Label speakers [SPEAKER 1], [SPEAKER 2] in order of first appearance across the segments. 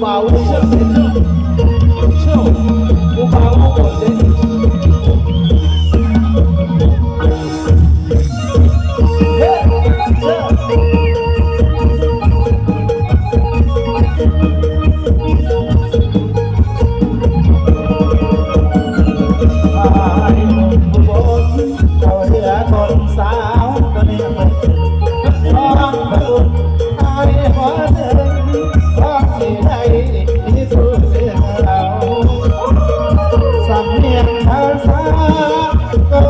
[SPEAKER 1] Bowie. Oh.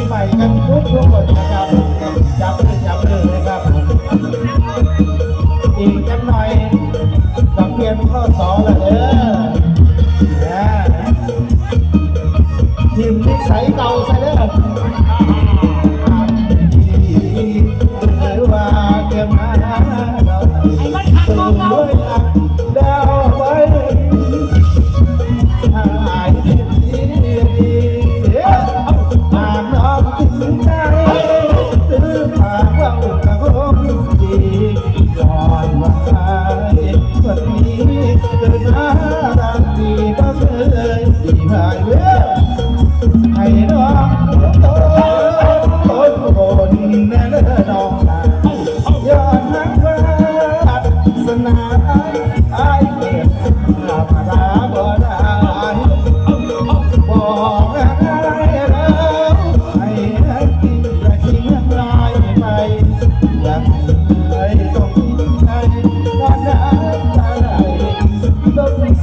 [SPEAKER 1] ีใหม่กันทุกทุกคนนะครับจับมือจับมือนะครับอีกกันหน่อยสังเกตข้อสองละเด้อทีมนิสัยเก่าใะเด้อ Thank